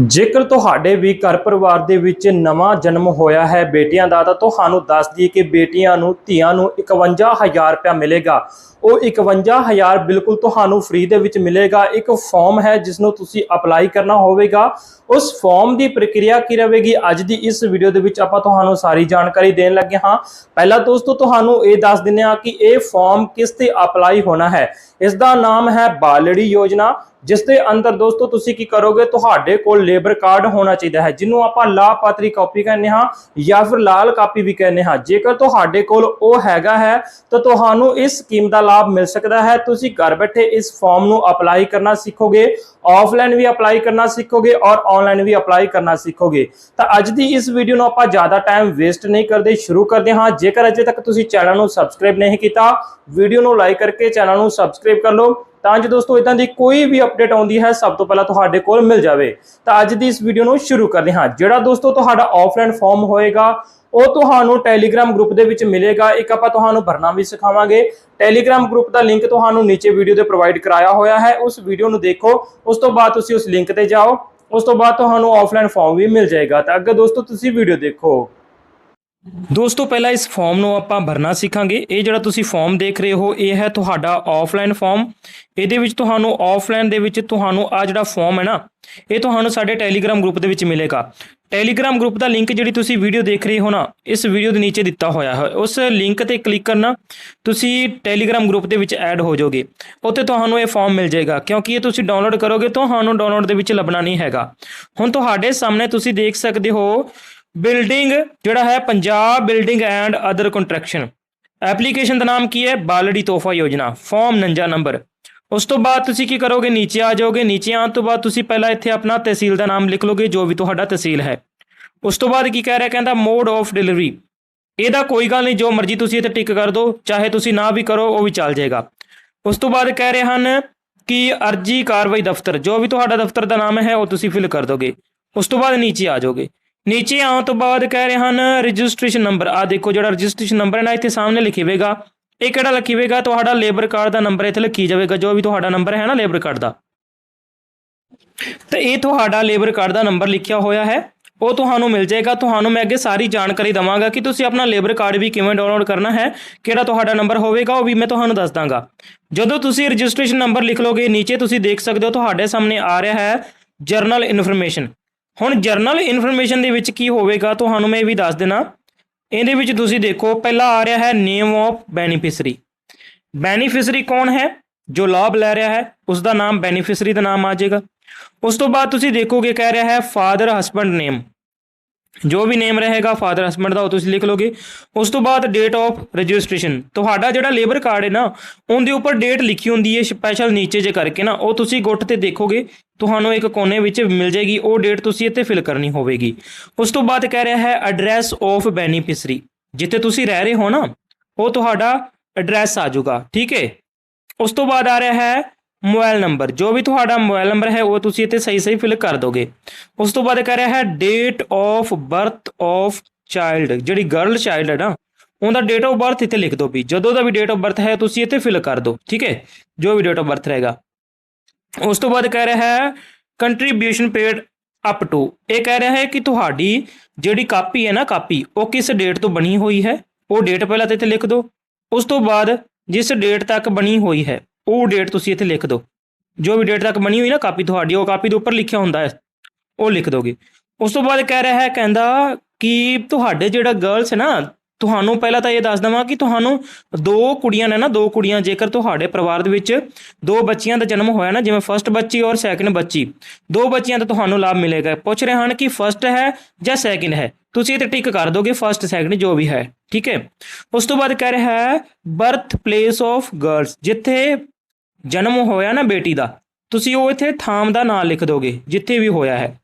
ਜੇਕਰ ਤੁਹਾਡੇ ਵੀ ਘਰ ਪਰਿਵਾਰ ਦੇ ਵਿੱਚ ਨਵਾਂ ਜਨਮ ਹੋਇਆ ਹੈ ਬੇਟੀਆਂ ਦਾ, ਤਾਂ ਤੁਹਾਨੂੰ ਦੱਸ ਦਈਏ ਕਿ ਬੇਟੀਆਂ ਨੂੰ, ਧੀਆਂ ਨੂੰ 51000 ਰੁਪਇਆ ਮਿਲੇਗਾ। ਉਹ 51000 ਬਿਲਕੁਲ ਤੁਹਾਨੂੰ ਫ੍ਰੀ ਦੇ ਵਿੱਚ ਮਿਲੇਗਾ। ਇੱਕ ਫਾਰਮ ਹੈ ਜਿਸ ਨੂੰ ਤੁਸੀਂ ਅਪਲਾਈ ਕਰਨਾ ਹੋਵੇਗਾ। ਉਸ ਫਾਰਮ ਦੀ ਪ੍ਰਕਿਰਿਆ ਕੀ ਰਹੇਗੀ? ਅੱਜ ਦੀ ਇਸ ਵੀਡੀਓ ਦੇ ਵਿੱਚ ਆਪਾਂ ਤੁਹਾਨੂੰ ਸਾਰੀ ਜਾਣਕਾਰੀ ਦੇਣ ਲੱਗੇ ਹਾਂ। ਪਹਿਲਾਂ ਦੋਸਤੋ, ਤੁਹਾਨੂੰ ਇਹ ਦੱਸ ਦਿੰਦੇ ਹਾਂ ਕਿ ਇਹ ਫਾਰਮ ਕਿਸ ਤੇ ਅਪਲਾਈ ਹੋਣਾ ਹੈ। ਇਸ ਦਾ ਨਾਮ ਹੈ ਬਾਲੜੀ ਯੋਜਨਾ, ਜਿਸ ਦੇ ਅੰਦਰ ਦੋਸਤੋ ਤੁਸੀਂ ਕੀ ਕਰੋਗੇ, ਤੁਹਾਡੇ ਕੋਲ ਲੇਬਰ ਕਾਰਡ ਹੋਣਾ ਚਾਹੀਦਾ ਹੈ, ਜਿਹਨੂੰ ਆਪਾਂ ਲਾਭਪਾਤਰੀ ਕਾਪੀ ਕਹਿੰਦੇ ਹਾਂ ਜਾਂ ਫਿਰ ਲਾਲ ਕਾਪੀ ਵੀ ਕਹਿੰਦੇ ਹਾਂ। ਜੇਕਰ ਤੁਹਾਡੇ ਕੋਲ ਉਹ ਹੈਗਾ ਹੈ, ਤਾਂ ਤੁਹਾਨੂੰ ਇਸ ਸਕੀਮ ਦਾ ਲਾਭ ਮਿਲ ਸਕਦਾ ਹੈ। ਤੁਸੀਂ ਘਰ ਬੈਠੇ ਇਸ ਫਾਰਮ ਨੂੰ ਅਪਲਾਈ ਕਰਨਾ ਸਿੱਖੋਗੇ ਆਫਲਾਈਨ ਵੀ ਅਪਲਾਈ ਕਰਨਾ ਸਿੱਖੋਗੇ ਔਰ ਆਨਲਾਈਨ ਵੀ ਅਪਲਾਈ ਕਰਨਾ ਸਿੱਖੋਗੇ। ਤਾਂ ਅੱਜ ਦੀ ਇਸ ਵੀਡੀਓ ਨੂੰ ਆਪਾਂ ਜ਼ਿਆਦਾ ਟਾਈਮ ਵੇਸਟ ਨਹੀਂ ਕਰਦੇ, ਸ਼ੁਰੂ ਕਰਦੇ ਹਾਂ। ਜੇਕਰ ਅਜੇ ਤੱਕ ਤੁਸੀਂ ਚੈਨਲ ਨੂੰ ਸਬਸਕ੍ਰਾਈਬ ਨਹੀਂ ਕੀਤਾ, ਵੀਡੀਓ ਨੂੰ ਲਾਈਕ ਕਰਕੇ ਚੈਨਲ ਨੂੰ ਸਬਸਕ੍ਰਾਈਬ ਕਰ ਲਓ। ਤਾਂ ਜੋ ਦੋਸਤੋ ਇਦਾਂ ਦੀ ਕੋਈ ਵੀ ਅਪਡੇਟ ਆਉਂਦੀ ਹੈ, ਸਭ ਤੋਂ ਪਹਿਲਾਂ ਤੁਹਾਡੇ ਕੋਲ ਮਿਲ ਜਾਵੇ। ਤਾਂ ਅੱਜ ਦੀ ਇਸ ਵੀਡੀਓ ਨੂੰ ਸ਼ੁਰੂ ਕਰਦੇ ਹਾਂ। ਜਿਹੜਾ ਦੋਸਤੋ ਤੁਹਾਡਾ ਆਫਲਾਈਨ ਫਾਰਮ ਹੋਏਗਾ, ਉਹ ਤੁਹਾਨੂੰ ਟੈਲੀਗ੍ਰਾਮ ਗਰੁੱਪ ਦੇ ਵਿੱਚ ਮਿਲੇਗਾ। ਇੱਕ ਆਪਾਂ ਤੁਹਾਨੂੰ ਭਰਨਾ ਵੀ ਸਿਖਾਵਾਂਗੇ। ਟੈਲੀਗ੍ਰਾਮ ਗਰੁੱਪ ਦਾ ਲਿੰਕ ਤੁਹਾਨੂੰ ਨੀਚੇ ਵੀਡੀਓ ਦੇ ਪ੍ਰੋਵਾਈਡ ਕਰਾਇਆ ਹੋਇਆ ਹੈ। ਉਸ ਵੀਡੀਓ ਨੂੰ ਦੇਖੋ। ਉਸ ਤੋਂ ਬਾਅਦ ਤੁਸੀਂ ਉਸ ਲਿੰਕ ਤੇ ਜਾਓ। ਉਸ ਤੋਂ ਬਾਅਦ ਤੁਹਾਨੂੰ ਆਫਲਾਈਨ ਫਾਰਮ ਵੀ ਮਿਲ ਜਾਏਗਾ। ਤਾਂ ਅੱਗੇ ਦੋਸਤੋ, ਤੁਸੀਂ ਵੀਡੀਓ ਦੇਖੋ। ਦੋਸਤੋ, ਪਹਿਲਾਂ ਇਸ ਫਾਰਮ ਨੂੰ ਆਪਾਂ ਭਰਨਾ ਸਿੱਖਾਂਗੇ। ਇਹ ਜਿਹੜਾ ਤੁਸੀਂ ਫਾਰਮ ਦੇਖ ਰਹੇ ਹੋ, ਇਹ ਹੈ ਤੁਹਾਡਾ ਆਫਲਾਈਨ ਫਾਰਮ ਇਹਦੇ ਵਿੱਚ ਤੁਹਾਨੂੰ ਆਫਲਾਈਨ ਦੇ ਵਿੱਚ ਤੁਹਾਨੂੰ ਆ ਜਿਹੜਾ ਫਾਰਮ ਹੈ ਨਾ, ਇਹ ਤੁਹਾਨੂੰ ਸਾਡੇ ਟੈਲੀਗ੍ਰਾਮ ਗਰੁੱਪ ਦੇ ਵਿੱਚ ਮਿਲੇਗਾ। ਟੈਲੀਗ੍ਰਾਮ ਗਰੁੱਪ ਦਾ ਲਿੰਕ ਜਿਹੜੀ ਤੁਸੀਂ ਵੀਡੀਓ ਦੇਖ ਰਹੇ ਹੋ ਨਾ, ਇਸ ਵੀਡੀਓ ਦੇ ਨੀਚੇ ਦਿੱਤਾ ਹੋਇਆ ਹੈ। ਉਸ ਲਿੰਕ ਤੇ ਕਲਿੱਕ ਕਰਨਾ, ਤੁਸੀਂ ਟੈਲੀਗ੍ਰਾਮ ਗਰੁੱਪ ਦੇ ਵਿੱਚ ਐਡ ਹੋ ਜਾਓਗੇ। ਉੱਥੇ ਤੁਹਾਨੂੰ ਇਹ ਫਾਰਮ ਮਿਲ ਜਾਏਗਾ, ਕਿਉਂਕਿ ਇਹ ਤੁਸੀਂ ਡਾਊਨਲੋਡ ਕਰੋਗੇ, ਤੁਹਾਨੂੰ ਡਾਊਨਲੋਡ ਦੇ ਵਿੱਚ ਲੱਭਣਾ ਨਹੀਂ ਹੈਗਾ। ਹੁਣ ਤੁਹਾਡੇ ਸਾਹਮਣੇ ਤੁਸੀਂ ਦੇਖ ਸਕਦੇ ਹੋ ਬਿਲਡਿੰਗ ਜਿਹੜਾ ਹੈ Punjab building and other construction. Application ਦਾ ਨਾਮ ਕੀ ਹੈ? ਬਾਲੜੀ ਤੋਹਫਾ ਯੋਜਨਾ, ਫਾਰਮ ਨੰਜਾ ਨੰਬਰ। ਉਸ ਤੋਂ ਬਾਅਦ ਤੁਸੀਂ ਕੀ ਕਰੋਗੇ? ਨੀਚੇ ਆ ਜਾਓਗੇ। ਨੀਚੇ ਆਉਣ ਤੋਂ ਬਾਅਦ ਤੁਸੀਂ ਪਹਿਲਾਂ ਇੱਥੇ ਆਪਣਾ ਤਹਿਸੀਲ ਦਾ ਨਾਮ ਲਿਖ ਲਓਗੇ, ਜੋ ਵੀ ਤੁਹਾਡਾ ਤਹਿਸੀਲ ਹੈ। ਉਸ ਤੋਂ ਬਾਅਦ ਕੀ ਕਹਿ ਰਿਹਾ? ਕਹਿੰਦਾ ਮੋਡ ਆਫ ਡਿਲੀਵਰੀ। ਇਹਦਾ ਕੋਈ ਗੱਲ ਨਹੀਂ, ਜੋ ਮਰਜ਼ੀ ਤੁਸੀਂ ਇੱਥੇ ਟਿਕ ਕਰ ਦਿਓ ਚਾਹੇ ਤੁਸੀਂ ਨਾ ਵੀ ਕਰੋ, ਉਹ ਵੀ ਚੱਲ ਜਾਏਗਾ। ਉਸ ਤੋਂ ਬਾਅਦ ਕਹਿ ਰਹੇ ਹਨ ਕਿ ਅਰਜੀ ਕਾਰਵਾਈ ਦਫ਼ਤਰ, ਜੋ ਵੀ ਤੁਹਾਡਾ ਦਫ਼ਤਰ ਦਾ ਨਾਮ ਹੈ, ਉਹ ਤੁਸੀਂ ਫਿਲ ਕਰ ਦੋਗੇ। ਉਸ ਤੋਂ ਬਾਅਦ ਨੀਚੇ ਆ ਜਾਓਗੇ। ਨੀਚੇ ਆਉਣ ਤੋਂ ਬਾਅਦ ਕਹਿ ਰਹੇ ਹਨ ਰਜਿਸਟ੍ਰੇਸ਼ਨ ਨੰਬਰ ਆ ਦੇਖੋ ਜਿਹੜਾ ਰਜਿਸਟ੍ਰੇਸ਼ਨ ਨੰਬਰ ਹੈ ਨਾ, ਇੱਥੇ ਸਾਹਮਣੇ ਲਿਖੀ ਹੋਵੇਗਾ ਇਹ ਕਿਹੜਾ ਲਿਖੀ ਹੋਵੇਗਾ ਤੁਹਾਡਾ ਲੇਬਰ ਕਾਰਡ ਦਾ ਨੰਬਰ ਇੱਥੇ ਲਿਖੀ ਜਾਵੇਗਾ, ਜੋ ਵੀ ਤੁਹਾਡਾ ਨੰਬਰ ਹੈ ਨਾ ਲੇਬਰ ਕਾਰਡ ਦਾ। ਤੇ ਇਹ ਤੁਹਾਡਾ ਲੇਬਰ ਕਾਰਡ ਦਾ ਨੰਬਰ ਲਿਖਿਆ ਹੋਇਆ ਹੈ। ਉਹ ਤੁਹਾਨੂੰ ਮਿਲ ਜਾਏਗਾ। ਤੁਹਾਨੂੰ ਮੈਂ ਅੱਗੇ ਸਾਰੀ ਜਾਣਕਾਰੀ ਦਵਾਂਗਾ ਕਿ ਤੁਸੀਂ ਆਪਣਾ ਲੇਬਰ ਕਾਰਡ ਵੀ ਕਿਵੇਂ ਡਾਊਨਲੋਡ ਕਰਨਾ ਹੈ, ਕਿਹੜਾ ਤੁਹਾਡਾ ਨੰਬਰ ਹੋਵੇਗਾ, ਉਹ ਵੀ ਮੈਂ ਤੁਹਾਨੂੰ ਦੱਸ ਦਾਂਗਾ। ਜਦੋਂ ਤੁਸੀਂ ਰਜਿਸਟ੍ਰੇਸ਼ਨ ਨੰਬਰ ਲਿਖ ਲੋਗੇ ਨੀਚੇ ਤੁਸੀਂ ਦੇਖ ਸਕਦੇ ਹੋ, ਤੁਹਾਡੇ ਸਾਹਮਣੇ ਆ ਰਿਹਾ ਹੈ ਜਰਨਲ ਇਨਫੋਰਮੇਸ਼ਨ ਹੁਣ ਜਰਨਲ ਇਨਫੋਰਮੇਸ਼ਨ ਦੇ ਵਿੱਚ ਕੀ ਹੋਵੇਗਾ, ਤੁਹਾਨੂੰ ਮੈਂ ਇਹ ਵੀ ਦੱਸ ਦੇਣਾ ਇਹਦੇ ਵਿੱਚ ਤੁਸੀਂ ਦੇਖੋ, ਪਹਿਲਾ ਆ ਰਿਹਾ ਹੈ ਨੇਮ ਆਫ ਬੈਨੀਫੀਸ਼ਰੀ ਬੈਨੀਫੀਸ਼ਰੀ ਕੌਣ ਹੈ? ਜੋ ਲਾਭ ਲੈ ਰਿਹਾ ਹੈ ਉਸ ਦਾ ਨਾਮ ਬੈਨੀਫੀਸ਼ਰੀ ਦਾ ਨਾਮ ਆ ਜਾਏਗਾ। ਉਸ ਤੋਂ ਬਾਅਦ ਤੁਸੀਂ ਦੇਖੋਗੇ, ਕਹਿ ਰਿਹਾ ਹੈ ਫਾਦਰ ਹਸਬੰਡ ਨੇਮ ਜੋ ਵੀ ਨੇਮ ਰਹੇਗਾ ਫਾਦਰ ਹਸਬੰਡ ਦਾ ਉਹ ਤੁਸੀਂ ਲਿਖ ਲੋਗੇ ਉਸ ਤੋਂ ਬਾਅਦ ਡੇਟ ਆਫ ਰਜਿਸਟ੍ਰੇਸ਼ਨ ਤੁਹਾਡਾ ਜਿਹੜਾ ਲੇਬਰ ਕਾਰਡ ਹੈ ਨਾ, ਉਹਦੇ ਉੱਪਰ ਡੇਟ ਲਿਖੀ ਹੁੰਦੀ ਹੈ ਸਪੈਸ਼ਲ ਨੀਚੇ ਜੇ ਕਰਕੇ ਨਾ, ਉਹ ਤੁਸੀਂ ਗੁੱਟ ਤੇ ਦੇਖੋਗੇ, ਤੁਹਾਨੂੰ ਇੱਕ ਕੋਨੇ ਵਿੱਚ ਮਿਲ ਜਾਏਗੀ, ਉਹ ਡੇਟ ਤੁਸੀਂ ਇੱਥੇ ਫਿਲ ਕਰਨੀ ਹੋਵੇਗੀ। ਉਸ ਤੋਂ ਬਾਅਦ ਕਹਿ ਰਿਹਾ ਹੈ ਐਡਰੈਸ ਆਫ ਬੈਨੀਫੀਸ਼ਰੀ ਜਿੱਥੇ ਤੁਸੀਂ ਰਹਿ ਰਹੇ ਹੋ ਨਾ, ਉਹ ਤੁਹਾਡਾ ਐਡਰੈਸ ਆ ਜਾਊਗਾ, ਠੀਕ ਹੈ? ਉਸ ਤੋਂ ਬਾਅਦ ਆ ਰਿਹਾ ਹੈ ਮੋਬਾਈਲ ਨੰਬਰ, ਜੋ ਵੀ ਤੁਹਾਡਾ ਮੋਬਾਈਲ ਨੰਬਰ ਹੈ, ਉਹ ਤੁਸੀਂ ਇੱਥੇ ਸਹੀ ਸਹੀ ਫਿਲ ਕਰ ਦੋਗੇ। ਉਸ ਤੋਂ ਬਾਅਦ ਕਹਿ ਰਿਹਾ ਹੈ date of birth of child ਜਿਹੜੀ ਗਰਲ ਚਾਈਲਡ ਹੈ ਨਾ, ਉਹਦਾ ਡੇਟ ਆਫ ਬਰਥ ਇੱਥੇ ਲਿਖ ਦਿਓ ਵੀ। ਜਦੋਂ ਦਾ ਵੀ ਡੇਟ ਆਫ ਬਰਥ ਹੈ, ਤੁਸੀਂ ਇੱਥੇ ਫਿਲ ਕਰ ਦਿਓ ਠੀਕ ਹੈ? ਜੋ ਵੀ ਡੇਟ ਆਫ ਬਰਥ ਰਹੇਗਾ। ਉਸ ਤੋਂ ਬਾਅਦ ਕਹਿ ਰਿਹਾ ਹੈ ਕੰਟਰੀਬਿਊਸ਼ਨ ਪੇਡ ਅਪ ਟੂ ਇਹ ਕਹਿ ਰਿਹਾ ਹੈ ਕਿ ਤੁਹਾਡੀ ਜਿਹੜੀ ਕਾਪੀ ਹੈ ਨਾ, ਕਾਪੀ, ਉਹ ਕਿਸ ਡੇਟ ਤੋਂ ਬਣੀ ਹੋਈ ਹੈ? ਉਹ ਡੇਟ ਪਹਿਲਾਂ ਤੇ ਇੱਥੇ ਲਿਖ ਦਿਓ ਉਸ ਤੋਂ ਬਾਅਦ ਜਿਸ ਡੇਟ ਤੱਕ ਬਣੀ ਹੋਈ ਹੈ ਉਹ ਡੇਟ ਤੁਸੀਂ ਇੱਥੇ ਲਿਖ ਦਿਓ। ਜੋ ਵੀ ਡੇਟ ਤੱਕ ਬਣੀ ਹੋਈ ਨਾ ਕਾਪੀ ਤੁਹਾਡੀ, ਉਹ ਕਾਪੀ ਦੇ ਉੱਪਰ ਲਿਖਿਆ ਹੁੰਦਾ ਹੈ। ਉਹ ਲਿਖ ਦੋਗੇ। ਉਸ ਤੋਂ ਬਾਅਦ ਕਹਿ ਰਿਹਾ ਹੈ, ਕਹਿੰਦਾ ਕਿ ਤੁਹਾਡੇ ਜਿਹੜਾ ਗਰਲਸ ਹੈ ਨਾ, ਤੁਹਾਨੂੰ ਪਹਿਲਾਂ ਤਾਂ ਇਹ ਦੱਸ ਦਵਾਂ ਕਿ ਤੁਹਾਨੂੰ ਦੋ ਕੁੜੀਆਂ ਨੇ ਨਾ, ਦੋ ਕੁੜੀਆਂ, ਜੇਕਰ ਤੁਹਾਡੇ ਪਰਿਵਾਰ ਦੇ ਵਿੱਚ ਦੋ ਬੱਚੀਆਂ ਦਾ ਜਨਮ ਹੋਇਆ ਨਾ, ਜਿਵੇਂ ਫਰਸਟ ਬੱਚੀ ਔਰ ਸੈਕਿੰਡ ਬੱਚੀ, ਦੋ ਬੱਚੀਆਂ ਦਾ ਤੁਹਾਨੂੰ ਲਾਭ ਮਿਲੇਗਾ। ਪੁੱਛ ਰਹੇ ਹਨ ਕਿ ਫਰਸਟ ਹੈ ਜਾਂ ਸੈਕਿੰਡ ਹੈ? ਤੁਸੀਂ ਇਹ ਤੇ ਟਿਕ ਕਰ ਦੋਗੇ ਫਰਸਟ ਸੈਕਿੰਡ ਜੋ ਵੀ ਹੈ। ਠੀਕ ਹੈ? ਉਸ ਤੋਂ ਬਾਅਦ ਕਹਿ ਰਿਹਾ ਹੈ ਬਰਥ ਪਲੇਸ ਆਫ ਗਰਲਸ ਜਿੱਥੇ ਜਨਮ ਹੋਇਆ ਨਾ ਬੇਟੀ ਦਾ, ਤੁਸੀਂ ਉਹ ਇੱਥੇ ਥਾਮ ਦਾ ਨਾਮ ਲਿਖ ਦੋਗੇ, ਜਿੱਥੇ ਵੀ ਹੋਇਆ ਹੈ।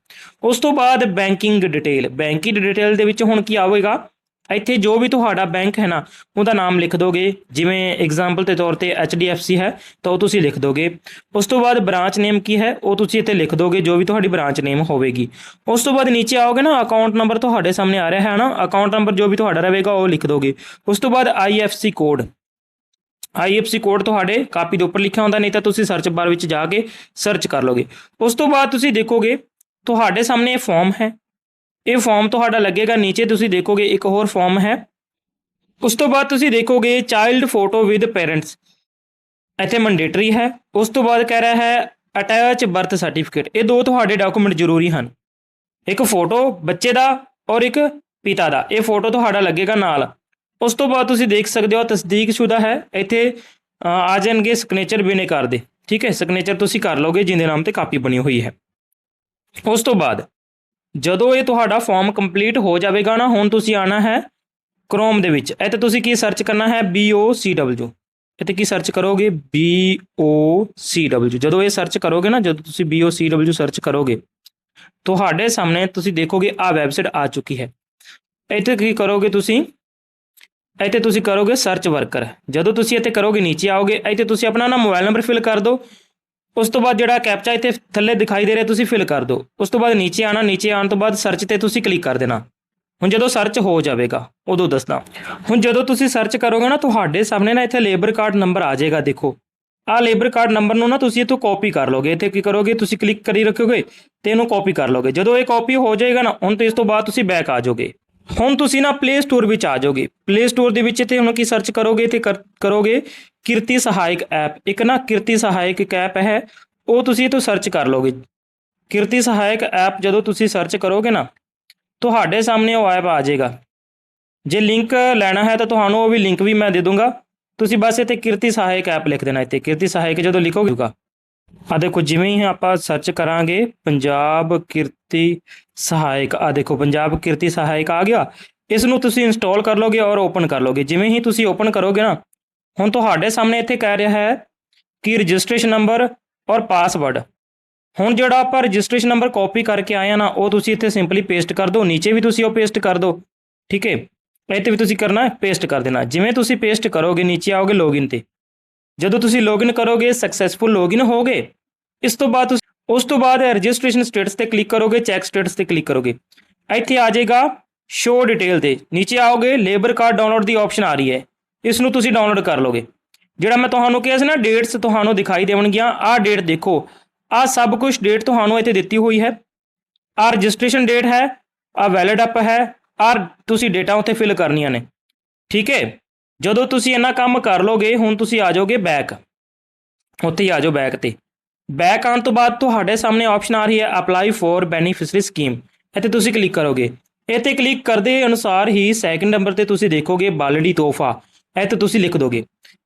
ਉਸ ਤੋਂ ਬਾਅਦ ਬੈਂਕਿੰਗ ਡਿਟੇਲ ਬੈਂਕਿੰਗ ਡਿਟੇਲ ਦੇ ਵਿੱਚ ਹੁਣ ਕੀ ਆਵੇਗਾ? ਇੱਥੇ ਜੋ ਵੀ ਤੁਹਾਡਾ ਬੈਂਕ ਹੈ ਨਾ, ਉਹਦਾ ਨਾਮ ਲਿਖ ਦੋਗੇ, ਜਿਵੇਂ ਐਗਜ਼ਾਮਪਲ ਦੇ ਤੌਰ ਤੇ HDFC ਹੈ, ਤਾਂ ਉਹ ਤੁਸੀਂ ਲਿਖ ਦੋਗੇ। ਉਸ ਤੋਂ ਬਾਅਦ ਬ੍ਰਾਂਚ ਨੇਮ ਕੀ ਹੈ, ਉਹ ਤੁਸੀਂ ਇੱਥੇ ਲਿਖ ਦੋਗੇ, ਜੋ ਵੀ ਤੁਹਾਡੀ ਬ੍ਰਾਂਚ ਨੇਮ ਹੋਵੇਗੀ। ਉਸ ਤੋਂ ਬਾਅਦ ਨੀਚੇ ਆਓਗੇ ਨਾ ਅਕਾਊਂਟ ਨੰਬਰ ਤੁਹਾਡੇ ਸਾਹਮਣੇ ਆ ਰਿਹਾ ਹੈ ਨਾ ਅਕਾਊਂਟ ਨੰਬਰ ਜੋ ਵੀ ਤੁਹਾਡਾ ਰਹੇਗਾ, ਉਹ ਲਿਖ ਦੋਗੇ। ਉਸ ਤੋਂ ਬਾਅਦ IFC ਕੋਡ IFC ਕੋਡ ਤੁਹਾਡੇ ਕਾਪੀ ਦੇ ਉੱਪਰ ਲਿਖਿਆ ਹੁੰਦਾ, ਨਹੀਂ ਤਾਂ ਤੁਸੀਂ ਸਰਚ ਬਾਰ ਵਿੱਚ ਜਾ ਕੇ ਸਰਚ ਕਰ ਲੋਗੇ ਉਸ ਤੋਂ ਬਾਅਦ ਤੁਸੀਂ ਦੇਖੋਗੇ, ਤੁਹਾਡੇ ਸਾਹਮਣੇ ਇਹ ਫਾਰਮ ਹੈ। ਇਹ ਫਾਰਮ ਤੁਹਾਡਾ ਲੱਗੇਗਾ, ਨੀਚੇ ਤੁਸੀਂ ਦੇਖੋਗੇ ਇੱਕ ਹੋਰ ਫਾਰਮ ਹੈ। ਉਸ ਤੋਂ ਬਾਅਦ ਤੁਸੀਂ ਦੇਖੋਗੇ ਚਾਈਲਡ ਫੋਟੋ ਵਿਦ ਪੇਰੈਂਟਸ ਇੱਥੇ ਮੈਂਡੇਟਰੀ ਹੈ। ਉਸ ਤੋਂ ਬਾਅਦ ਕਹਿ ਰਿਹਾ ਹੈ ਅਟੈਚ ਬਰਥ ਸਰਟੀਫਿਕੇਟ ਇਹ ਦੋ ਤੁਹਾਡੇ ਡਾਕੂਮੈਂਟ ਜ਼ਰੂਰੀ ਹਨ। ਇੱਕ ਫੋਟੋ ਬੱਚੇ ਦਾ ਔਰ ਇੱਕ ਪਿਤਾ ਦਾ। ਇਹ ਫੋਟੋ ਤੁਹਾਡਾ ਲੱਗੇਗਾ ਨਾਲ। ਉਸ ਤੋਂ ਬਾਅਦ ਤੁਸੀਂ ਦੇਖ ਸਕਦੇ ਹੋ ਤਸਦੀਕਸ਼ੁਦਾ ਹੈ। ਇੱਥੇ ਆ ਜਾਣਗੇ ਸਿਗਨੇਚਰ ਬਿਨੇਕਾਰ ਦੇ। ਠੀਕ ਹੈ ਸਿਗਨੇਚਰ ਤੁਸੀਂ ਕਰ ਲਓਗੇ ਜਿਹਦੇ ਨਾਮ ਤੇ ਕਾਪੀ ਬਣੀ ਹੋਈ ਹੈ। ਉਸ ਤੋਂ ਬਾਅਦ, ਜਦੋਂ ਇਹ ਤੁਹਾਡਾ ਫਾਰਮ ਕੰਪਲੀਟ ਹੋ ਜਾਵੇਗਾ ਨਾ, ਹੁਣ ਤੁਸੀਂ ਆਣਾ ਹੈ ਕ੍ਰੋਮ ਦੇ ਵਿੱਚ। ਇੱਥੇ ਤੁਸੀਂ ਕੀ ਸਰਚ ਕਰਨਾ ਹੈ? BOCW ਇੱਥੇ ਕੀ ਸਰਚ ਕਰੋਗੇ? BOCW ਜਦੋਂ ਇਹ ਸਰਚ ਕਰੋਗੇ ਨਾ, ਜਦੋਂ ਤੁਸੀਂ BOCW ਸਰਚ ਕਰੋਗੇ, ਤੁਹਾਡੇ ਸਾਹਮਣੇ ਤੁਸੀਂ ਦੇਖੋਗੇ ਆ ਵੈਬਸਾਈਟ ਆ ਚੁੱਕੀ ਹੈ। ਇੱਥੇ ਕੀ ਕਰੋਗੇ ਤੁਸੀਂ? ਇੱਥੇ ਤੁਸੀਂ ਕਰੋਗੇ ਸਰਚ ਵਰਕਰ ਜਦੋਂ ਤੁਸੀਂ ਇੱਥੇ ਕਰੋਗੇ, ਨੀਚੇ ਆਓਗੇ, ਇੱਥੇ ਤੁਸੀਂ ਆਪਣਾ ਨਾ ਮੋਬਾਈਲ ਨੰਬਰ ਫਿਲ ਕਰ ਦਿਓ ਉਸ ਤੋਂ ਬਾਅਦ ਜਿਹੜਾ ਕੈਪਚਾ ਇੱਥੇ ਥੱਲੇ ਦਿਖਾਈ ਦੇ ਰਿਹਾ, ਤੁਸੀਂ ਫਿਲ ਕਰ ਦਿਓ ਉਸ ਤੋਂ ਬਾਅਦ ਨੀਚੇ ਆਣਾ ਨੀਚੇ ਆਉਣ ਤੋਂ ਬਾਅਦ ਸਰਚ ਤੇ ਤੁਸੀਂ ਕਲਿੱਕ ਕਰ ਦੇਣਾ। ਹੁਣ ਜਦੋਂ ਸਰਚ ਹੋ ਜਾਵੇਗਾ, ਉਦੋਂ ਦੱਸਦਾ। ਹੁਣ ਜਦੋਂ ਤੁਸੀਂ ਸਰਚ ਕਰੋਗੇ ਨਾ, ਤੁਹਾਡੇ ਸਾਹਮਣੇ ਨਾ ਇੱਥੇ ਲੇਬਰ ਕਾਰਡ ਨੰਬਰ ਆ ਜਾਏਗਾ, ਦੇਖੋ। ਆ ਲੇਬਰ ਕਾਰਡ ਨੰਬਰ ਨੂੰ ਨਾ ਤੁਸੀਂ ਇੱਥੋਂ ਕਾਪੀ ਕਰ ਲਓਗੇ। ਇੱਥੇ ਕੀ ਕਰੋਗੇ, ਤੁਸੀਂ ਕਲਿੱਕ ਕਰੀ ਰੱਖੋਗੇ ਤੇ ਇਹਨੂੰ ਕਾਪੀ ਕਰ ਲਓਗੇ। ਜਦੋਂ ਇਹ ਕਾਪੀ ਹੋ ਜਾਏਗਾ ਨਾ, ਹੁਣ ਤੇ ਇਸ ਤੋਂ ਬਾਅਦ ਤੁਸੀਂ ਬੈਕ ਆ ਜਾਓਗੇ। ਹੁਣ ਤੁਸੀਂ ਨਾ ਪਲੇ ਸਟੋਰ ਵਿੱਚ ਆ ਜਾਓਗੇ। ਪਲੇ ਸਟੋਰ ਦੇ ਵਿੱਚ ਤੇ ਹੁਣ ਕੀ ਸਰਚ ਕਰੋਗੇ ਤੇ ਕਰੋਗੇ ਕਿਰਤੀ ਸਹਾਇਕ ਐਪ ਇੱਕ ਨਾ ਕਿਰਤੀ ਸਹਾਇਕ ਐਪ ਹੈ, ਉਹ ਤੁਸੀਂ ਇਹ ਤੋਂ ਸਰਚ ਕਰ ਲਓਗੇ। ਕਿਰਤੀ ਸਹਾਇਕ ਐਪ ਜਦੋਂ ਤੁਸੀਂ ਸਰਚ ਕਰੋਗੇ ਨਾ, ਤੁਹਾਡੇ ਸਾਹਮਣੇ ਉਹ ਐਪ ਆ ਜਾਏਗਾ। ਜੇ ਲਿੰਕ ਲੈਣਾ ਹੈ ਤਾਂ ਤੁਹਾਨੂੰ ਉਹ ਵੀ ਲਿੰਕ ਵੀ ਮੈਂ ਦੇ ਦੂੰਗਾ। ਤੁਸੀਂ ਬਸ ਇੱਥੇ ਕਿਰਤੀ ਸਹਾਇਕ ਐਪ ਲਿਖ ਦੇਣਾ ਇੱਥੇ। ਕਿਰਤੀ ਸਹਾਇਕ ਜਦੋਂ ਲਿਖੋਗੇ ਆ ਦੇਖੋ, ਜਿਵੇਂ ਹੀ ਆਪਾਂ ਸਰਚ ਕਰਾਂਗੇ, ਪੰਜਾਬ ਕਿਰਤੀ ਸਹਾਇਕ ਆ ਦੇਖੋ, ਪੰਜਾਬ ਕਿਰਤੀ ਸਹਾਇਕ ਆ ਗਿਆ। ਇਸ ਨੂੰ ਤੁਸੀਂ ਇੰਸਟਾਲ ਕਰ ਲਓਗੇ ਔਰ ਓਪਨ ਕਰ ਲਓਗੇ। ਜਿਵੇਂ ਹੀ ਤੁਸੀਂ ਓਪਨ ਕਰੋਗੇ ਨਾ, ਹੁਣ ਤੁਹਾਡੇ ਸਾਹਮਣੇ ਇੱਥੇ ਕਹਿ ਰਿਹਾ ਹੈ ਕਿ ਰਜਿਸਟ੍ਰੇਸ਼ਨ ਨੰਬਰ ਔਰ ਪਾਸਵਰਡ ਹੁਣ ਜਿਹੜਾ ਆਪਾਂ ਰਜਿਸਟ੍ਰੇਸ਼ਨ ਨੰਬਰ ਕਾਪੀ ਕਰਕੇ ਆਏ ਆ ਨਾ, ਉਹ ਤੁਸੀਂ ਇੱਥੇ ਸਿੰਪਲੀ ਪੇਸਟ ਕਰ ਦਿਓ, ਨੀਚੇ ਵੀ ਤੁਸੀਂ ਉਹ ਪੇਸਟ ਕਰ ਦਿਓ, ਠੀਕ ਹੈ? ਇੱਥੇ ਵੀ ਤੁਸੀਂ ਕਰਨਾ ਹੈ ਪੇਸਟ ਕਰ ਦੇਣਾ। ਜਿਵੇਂ ਤੁਸੀਂ ਪੇਸਟ ਕਰੋਗੇ, ਨੀਚੇ ਆਓਗੇ ਲੌਗਇਨ ਤੇ। ਜਦੋਂ ਤੁਸੀਂ ਲੌਗਇਨ ਕਰੋਗੇ ਸਕਸੈਸਫੁਲ ਲੌਗਇਨ ਹੋਗੇ, ਇਸ ਤੋਂ ਬਾਅਦ ਤੁਸੀਂ ਉਸ ਤੋਂ ਬਾਅਦ ਰਜਿਸਟ੍ਰੇਸ਼ਨ ਸਟੇਟਸ ਤੇ ਕਲਿੱਕ ਕਰੋਗੇ ਚੈੱਕ ਸਟੇਟਸ ਤੇ ਕਲਿੱਕ ਕਰੋਗੇ। ਇੱਥੇ ਆ ਜਾਏਗਾ ਸ਼ੋ ਡਿਟੇਲ ਤੇ। ਨੀਚੇ ਆਓਗੇ ਲੇਬਰ ਕਾਰਡ ਡਾਊਨਲੋਡ ਦੀ ਆਪਸ਼ਨ ਆ ਰਹੀ ਹੈ। ਇਸ ਨੂੰ ਤੁਸੀਂ ਡਾਊਨਲੋਡ ਕਰ ਲਓਗੇ। ਜਿਹੜਾ ਮੈਂ ਤੁਹਾਨੂੰ ਕਿਹਾ ਸੀ ਨਾ ਡੇਟਸ ਤੁਹਾਨੂੰ ਦਿਖਾਈ ਦੇਵਣਗੀਆਂ ਆਹ ਡੇਟ ਦੇਖੋ। ਆਹ ਸਭ ਕੁਝ ਡੇਟ ਤੁਹਾਨੂੰ ਇੱਥੇ ਦਿੱਤੀ ਹੋਈ ਹੈ। ਆਹ ਰਜਿਸਟ੍ਰੇਸ਼ਨ ਡੇਟ ਹੈ। ਆਹ ਵੈਲਿਡ ਅਪ ਹੈ। ਆਹ ਤੁਸੀਂ ਡੇਟਾ ਉੱਥੇ ਫਿਲ ਕਰਨੀਆਂ ਨੇ। ਠੀਕ ਹੈ? ਜਦੋਂ ਤੁਸੀਂ ਇੰਨਾ ਕੰਮ ਕਰ ਲੋਗੇ, ਹੁਣ ਤੁਸੀਂ ਆ ਜਾਓਗੇ ਬੈਕ ਉੱਥੇ ਹੀ ਆ ਜਾਓ ਬੈਕ ਤੇ। ਬੈਕ ਆਉਣ ਤੋਂ ਬਾਅਦ ਤੁਹਾਡੇ ਸਾਹਮਣੇ ਆਪਸ਼ਨ ਆ ਰਹੀ ਹੈ ਅਪਲਾਈ ਫॉर ਬੈਨੀਫਿਸ਼ਰੀ ਸਕੀਮ ਇੱਥੇ ਤੁਸੀਂ ਕਲਿੱਕ ਕਰੋਗੇ। ਇੱਥੇ ਕਲਿੱਕ ਕਰਦੇ ਅਨੁਸਾਰ ਹੀ ਸੈਕਿੰਡ ਨੰਬਰ ਤੇ ਤੁਸੀਂ ਦੇਖੋਗੇ ਬਾਲੜੀ ਤੋਹਫਾ। ਇੱਥੇ ਤੁਸੀਂ ਲਿਖ ਦੋਗੇ।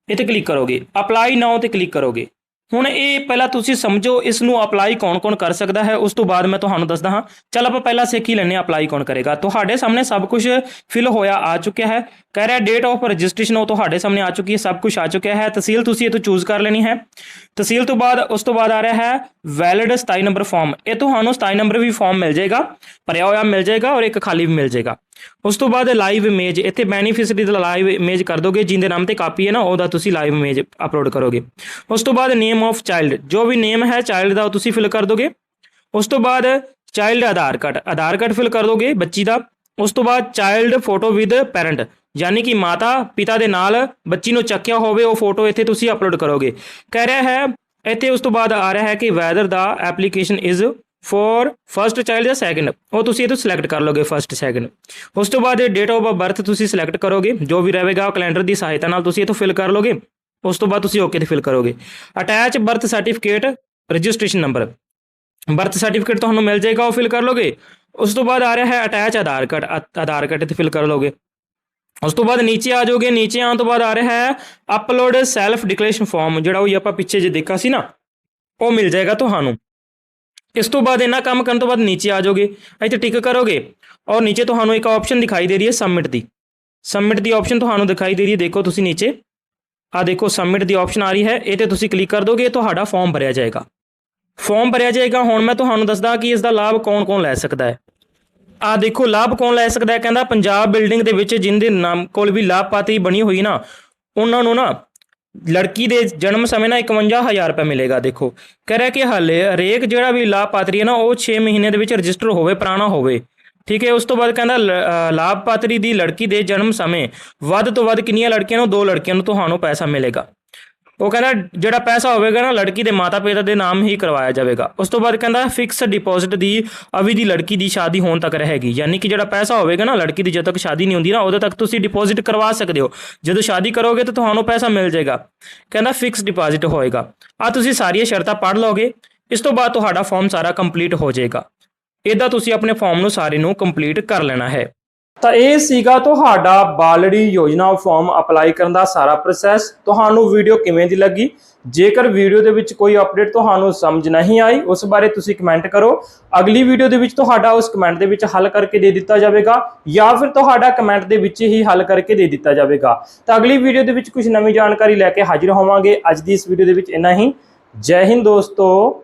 ਇੱਥੇ ਕਲਿੱਕ ਕਰੋਗੇ। ਅਪਲਾਈ ਨਾਓ ਤੇ ਕਲਿੱਕ ਕਰੋਗੇ। ਹੁਣ ਇਹ ਪਹਿਲਾਂ ਤੁਸੀਂ ਸਮਝੋ ਇਸ ਨੂੰ ਅਪਲਾਈ ਕੌਣ-ਕੌਣ ਕਰ ਸਕਦਾ ਹੈ, ਉਸ ਤੋਂ ਬਾਅਦ ਮੈਂ ਤੁਹਾਨੂੰ ਦੱਸਦਾ ਹਾਂ। ਚਲ ਆਪਾਂ ਪਹਿਲਾਂ ਸਿੱਖ ਹੀ ਲੈਣੇ ਅਪਲਾਈ ਕੌਣ ਕਰੇਗਾ। ਤੁਹਾਡੇ ਸਾਹਮਣੇ ਸਭ ਕੁਝ ਫਿਲ ਹੋਇਆ ਆ ਚੁੱਕਿਆ ਹੈ। ਕਹਿ ਰਿਹਾ ਡੇਟ ਆਫ ਰਜਿਸਟ੍ਰੇਸ਼ਨ ਉਹ ਤੁਹਾਡੇ ਸਾਹਮਣੇ ਆ ਚੁੱਕੀ ਹੈ, ਸਭ ਕੁਝ ਆ ਚੁੱਕਿਆ ਹੈ। ਤਹਿਸੀਲ ਤੁਸੀਂ ਇਹ ਤੋਂ ਚੂਜ਼ ਕਰ ਲੈਣੀ ਹੈ। ਤਹਿਸੀਲ ਤੋਂ ਬਾਅਦ ਉਸ ਤੋਂ ਬਾਅਦ ਆ ਰਿਹਾ ਹੈ ਵੈਲਿਡ 27 ਨੰਬਰ ਫਾਰਮ ਇਹ ਤੁਹਾਨੂੰ 27 ਨੰਬਰ ਵੀ ਫਾਰਮ ਮਿਲ ਜਾਏਗਾ, ਭਰਿਆ ਹੋਇਆ ਮਿਲ ਜਾਏਗਾ ਔਰ ਇੱਕ ਖਾਲੀ ਵੀ ਮਿਲ ਜਾਏਗਾ। ਉਸ ਤੋਂ ਬਾਅਦ ਲਾਈਵ ਇਮੇਜ ਇੱਥੇ ਬੈਨੀਫਿਸ਼ਰੀ ਦਾ ਲਾਈਵ ਇਮੇਜ ਕਰ ਦੋਗੇ ਜਿੰਦੇ ਨਾਮ ਤੇ ਕਾਪੀ ਹੈ ਨਾ, ਉਹਦਾ ਤੁਸੀਂ ਲਾਈਵ ਇਮੇਜ ਅਪਲੋਡ ਕਰੋਗੇ। ਉਸ ਤੋਂ ਬਾਅਦ ਨੇਮ ਆਫ ਚਾਈਲਡ ਜੋ ਵੀ ਨੇਮ ਹੈ ਚਾਈਲਡ ਦਾ, ਉਹ ਤੁਸੀਂ ਫਿਲ ਕਰ ਦੋਗੇ। ਉਸ ਤੋਂ ਬਾਅਦ child Aadhaar card Aadhaar card fill ਕਰ ਦੋਗੇ ਬੱਚੀ ਦਾ। ਉਸ ਤੋਂ ਬਾਅਦ ਚਾਈਲਡ ਫੋਟੋ ਵਿਦ ਪੈਰੈਂਟ ਯਾਨੀ ਕਿ ਮਾਤਾ, ਪਿਤਾ ਦੇ ਨਾਲ ਬੱਚੀ ਨੂੰ ਚੱਕਿਆ ਹੋਵੇ, ਉਹ ਫੋਟੋ ਇੱਥੇ ਤੁਸੀਂ ਅਪਲੋਡ ਕਰੋਗੇ। ਕਹਿ ਰਿਹਾ ਹੈ, ਇੱਥੇ ਉਸ ਤੋਂ ਬਾਅਦ ਆ ਰਿਹਾ ਹੈ ਕਿ whether the application is for first child ਜਾਂ ਸੈਕਿੰਡ ਉਹ ਤੁਸੀਂ ਇਹ ਤੋਂ ਸਿਲੈਕਟ ਕਰ ਲਓਗੇ ਫਰਸਟ ਸੈਕਿੰਡ ਉਸ ਤੋਂ ਬਾਅਦ ਡੇਟ ਆਫ ਬਰਥ ਤੁਸੀਂ ਸਿਲੈਕਟ ਕਰੋਗੇ, ਜੋ ਵੀ ਰਹੇਗਾ ਕੈਲੰਡਰ ਦੀ ਸਹਾਇਤਾ ਨਾਲ ਤੁਸੀਂ ਇਹ ਤੋਂ ਫਿਲ ਕਰ ਲਓਗੇ। ਉਸ ਤੋਂ ਬਾਅਦ ਤੁਸੀਂ ਓਕੇ ਤੇ ਫਿਲ ਕਰੋਗੇ। Attach birth certificate registration number birth certificate ਤੁਹਾਨੂੰ ਮਿਲ ਜਾਏਗਾ, ਉਹ ਫਿਲ ਕਰ ਲਓਗੇ। ਉਸ ਤੋਂ ਬਾਅਦ ਆ ਰਿਹਾ ਹੈ ਅਟੈਚ ਆਧਾਰ ਕਾਰਡ ਅ- ਆਧਾਰ ਕਾਰਡ ਤੇ ਫਿਲ ਕਰ ਲਓਗੇ। ਉਸ ਤੋਂ ਬਾਅਦ ਨੀਚੇ ਆ ਜਾਓਗੇ, ਨੀਚੇ ਆਉਣ ਤੋਂ ਬਾਅਦ ਆ ਰਿਹਾ ਹੈ ਅਪਲੋਡ ਸੈਲਫ ਡਿਕਲੇਰੇਸ਼ਨ ਫਾਰਮ ਜਿਹੜਾ ਉਹ ਆਪਾਂ ਪਿੱਛੇ ਜੇ ਦੇਖਿਆ ਸੀ ਨਾ, ਉਹ ਮਿਲ ਜਾਏਗਾ ਤੁਹਾਨੂੰ। ਇਸ ਤੋਂ ਬਾਅਦ ਇਹਨਾਂ ਕੰਮ ਕਰਨ ਤੋਂ ਬਾਅਦ ਨੀਚੇ ਆ ਜਾਓਗੇ ਇੱਥੇ ਟਿਕ ਕਰੋਗੇ ਔਰ ਨੀਚੇ ਤੁਹਾਨੂੰ ਇੱਕ ਆਪਸ਼ਨ ਦਿਖਾਈ ਦੇ ਰਹੀ ਹੈ ਸਬਮਿਟ ਦੀ। ਸਬਮਿਟ ਦੀ ਆਪਸ਼ਨ ਤੁਹਾਨੂੰ ਦਿਖਾਈ ਦੇ ਰਹੀ ਹੈ, ਦੇਖੋ ਤੁਸੀਂ ਨੀਚੇ। ਆ ਦੇਖੋ ਸਬਮਿਟ ਦੀ ਆਪਸ਼ਨ ਆ ਰਹੀ ਹੈ, ਇਹ ਤੇ ਤੁਸੀਂ ਕਲਿੱਕ ਕਰ ਦੋਗੇ ਤੁਹਾਡਾ ਫਾਰਮ ਭਰਿਆ ਜਾਏਗਾ। ਫਾਰਮ ਭਰਿਆ ਜਾਏਗਾ, ਹੁਣ ਮੈਂ ਤੁਹਾਨੂੰ ਦੱਸਦਾ ਕਿ ਇਸ ਦਾ ਲਾਭ ਕੌਣ-ਕੌਣ ਲੈ ਸਕਦਾ ਹੈ। ਆ ਦੇਖੋ, ਲਾਭ ਕੌਣ ਲੈ ਸਕਦਾ ਹੈ? ਕਹਿੰਦਾ ਪੰਜਾਬ ਬਿਲਡਿੰਗ ਦੇ ਵਿੱਚ ਜਿੰਦੇ ਨਾਮ ਕੋਲ ਵੀ ਲਾਭਪਾਤਰੀ ਬਣੀ ਹੋਈ ਨਾ, ਉਹਨਾਂ ਨੂੰ ਨਾ ਲੜਕੀ ਦੇ ਜਨਮ ਸਮੇਂ ਨਾ 51000 ਰੁਪਏ ਮਿਲੇਗਾ, ਦੇਖੋ। ਕਹਿ ਰਿਹਾ ਕਿ ਹਾਲੇ ਹਰੇਕ ਜਿਹੜਾ ਵੀ ਲਾਭਪਾਤਰੀ ਹੈ ਨਾ, ਉਹ 6 ਮਹੀਨੇ ਦੇ ਵਿੱਚ ਰਜਿਸਟਰ ਹੋਵੇ, ਪੁਰਾਣਾ ਹੋਵੇ। ਠੀਕ ਹੈ, ਉਸ ਤੋਂ ਬਾਅਦ ਕਹਿੰਦਾ, ਲ- ਲਾਭਪਾਤਰੀ ਦੀ ਲੜਕੀ ਦੇ ਜਨਮ ਸਮੇਂ ਵੱਧ ਤੋਂ ਵੱਧ ਕਿੰਨੀਆਂ ਲੜਕੀਆਂ ਨੂੰ? ਦੋ ਲੜਕੀਆਂ ਨੂੰ ਤੁਹਾਨੂੰ ਪੈਸਾ ਮਿਲੇਗਾ। ਉਹ ਕਹਿੰਦਾ, ਜਿਹੜਾ ਪੈਸਾ ਹੋਵੇਗਾ ਨਾ, ਲੜਕੀ ਦੇ ਮਾਤਾ ਪਿਤਾ ਦੇ ਨਾਮ ਹੀ ਕਰਵਾਇਆ ਜਾਵੇਗਾ। ਉਸ ਤੋਂ ਬਾਅਦ ਕਹਿੰਦਾ ਫਿਕਸ ਡਿਪੋਜ਼ਿਟ ਦੀ ਅਵੀ ਦੀ ਲੜਕੀ ਦੀ ਸ਼ਾਦੀ ਹੋਣ ਤੱਕ ਰਹੇਗੀ। ਯਾਨੀ ਕਿ ਜਿਹੜਾ ਪੈਸਾ ਹੋਵੇਗਾ ਨਾ, ਲੜਕੀ ਦੀ ਜਦੋਂ ਤੱਕ ਸ਼ਾਦੀ ਨਹੀਂ ਹੁੰਦੀ ਨਾ, ਉਦੋਂ ਤੱਕ ਤੁਸੀਂ ਡਿਪੋਜ਼ਿਟ ਕਰਵਾ ਸਕਦੇ ਹੋ। ਜਦੋਂ ਸ਼ਾਦੀ ਕਰੋਗੇ ਤਾਂ ਤੁਹਾਨੂੰ ਪੈਸਾ ਮਿਲ ਜਾਏਗਾ। ਕਹਿੰਦਾ ਫਿਕਸ ਡਿਪੋਜ਼ਿਟ ਹੋਏਗਾ। ਆ ਤੁਸੀਂ ਸਾਰੀਆਂ ਸ਼ਰਤਾਂ ਪੜ੍ਹ ਲਓਗੇ। ਇਸ ਤੋਂ ਬਾਅਦ ਤੁਹਾਡਾ ਫਾਰਮ ਸਾਰਾ ਕੰਪਲੀਟ ਹੋ ਜਾਏਗਾ। ਇਦਾਂ ਤੁਸੀਂ ਆਪਣੇ ਫਾਰਮ ਨੂੰ ਸਾਰੇ ਨੂੰ ਕੰਪਲੀਟ ਕਰ ਲੈਣਾ ਹੈ। ਤਾਂ ਇਹ ਸੀਗਾ ਤੁਹਾਡਾ ਬਾਲੜੀ ਯੋਜਨਾ ਫਾਰਮ ਅਪਲਾਈ ਕਰਨ ਦਾ ਸਾਰਾ ਪ੍ਰੋਸੈਸ ਤੁਹਾਨੂੰ ਵੀਡੀਓ ਕਿਵੇਂ ਦੀ ਲੱਗੀ? ਜੇਕਰ ਵੀਡੀਓ ਦੇ ਵਿੱਚ ਕੋਈ ਅਪਡੇਟ ਤੁਹਾਨੂੰ ਸਮਝ ਨਹੀਂ ਆਈ, ਉਸ ਬਾਰੇ ਤੁਸੀਂ ਕਮੈਂਟ ਕਰੋ। ਅਗਲੀ ਵੀਡੀਓ ਦੇ ਵਿੱਚ ਤੁਹਾਡਾ ਉਸ ਕਮੈਂਟ ਦੇ ਵਿੱਚ ਹੱਲ ਕਰਕੇ ਦੇ ਦਿੱਤਾ ਜਾਵੇਗਾ ਜਾਂ ਫਿਰ ਤੁਹਾਡਾ ਕਮੈਂਟ ਦੇ ਵਿੱਚ ਹੀ ਹੱਲ ਕਰਕੇ ਦੇ ਦਿੱਤਾ ਜਾਵੇਗਾ। ਤਾਂ ਅਗਲੀ ਵੀਡੀਓ ਦੇ ਵਿੱਚ ਕੁਝ ਨਵੀਂ ਜਾਣਕਾਰੀ ਲੈ ਕੇ ਹਾਜ਼ਰ ਹੋਵਾਂਗੇ। ਅੱਜ ਦੀ ਇਸ ਵੀਡੀਓ ਦੇ ਵਿੱਚ ਇੰਨਾ ਹੀ। ਜੈ ਹਿੰਦ ਦੋਸਤੋ।